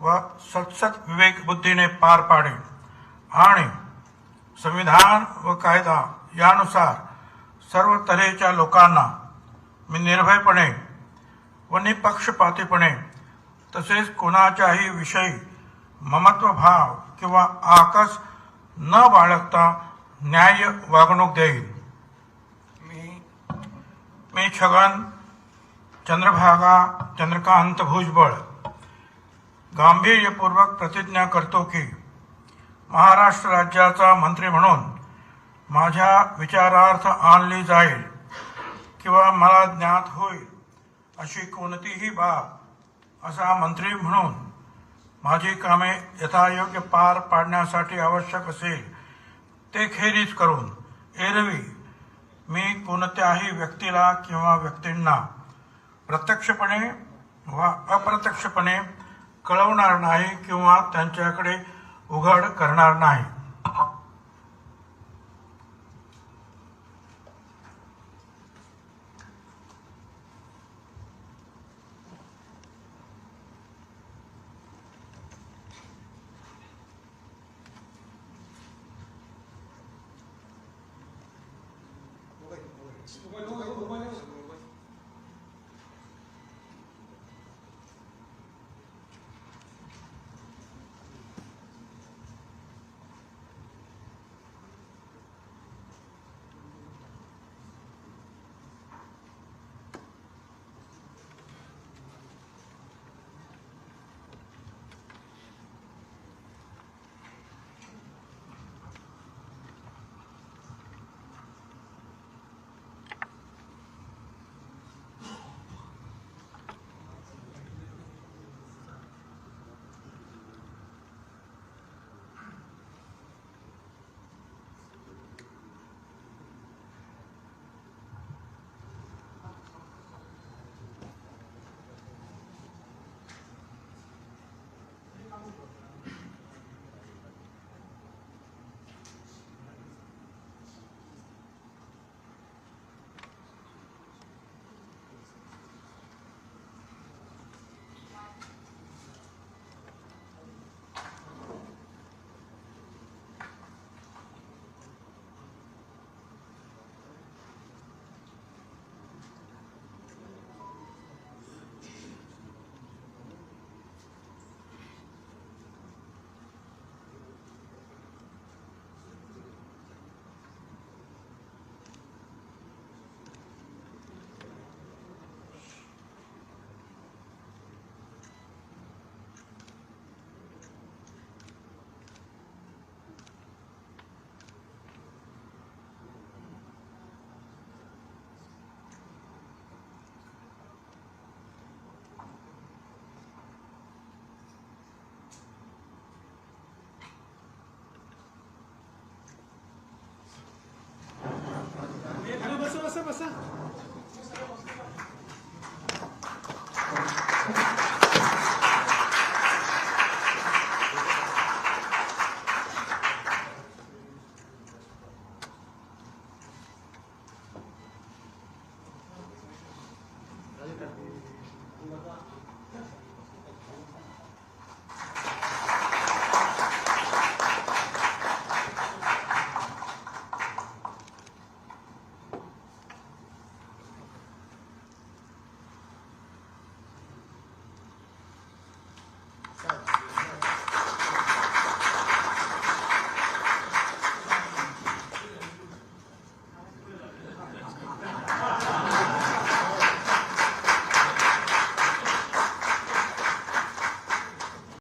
व सतसत विवेकबुद्धीने पार पाडेन आणि संविधान व कायदा यानुसार सर्व तऱ्हेच्या लोकांना मी निर्भयपणे व निपक्षपातीपणे तसेच कोणाच्याही विषयी ममत्वभाव किंवा आकस न बाळगता न्याय्य वागणूक देईन मी मी छगन चंद्रभागा चंद्रकांत भुजबळ. गांभीर्यपूर्वक प्रतिज्ञा करतो की महाराष्ट्र राज्याचा मंत्री म्हणून माझ्या विचारार्थ आणली जाईल किंवा मला ज्ञात होईल अशी कोणतीही बाब असा मंत्री म्हणून माझी कामे यथायोग्य पार पाडण्यासाठी आवश्यक असेल ते खेरीज करून एरवी मी कोणत्याही व्यक्तीला किंवा व्यक्तींना प्रत्यक्षपणे वा अप्रत्यक्षपणे कळवणार नाही किंवा त्यांच्याकडे उघड करणार नाही.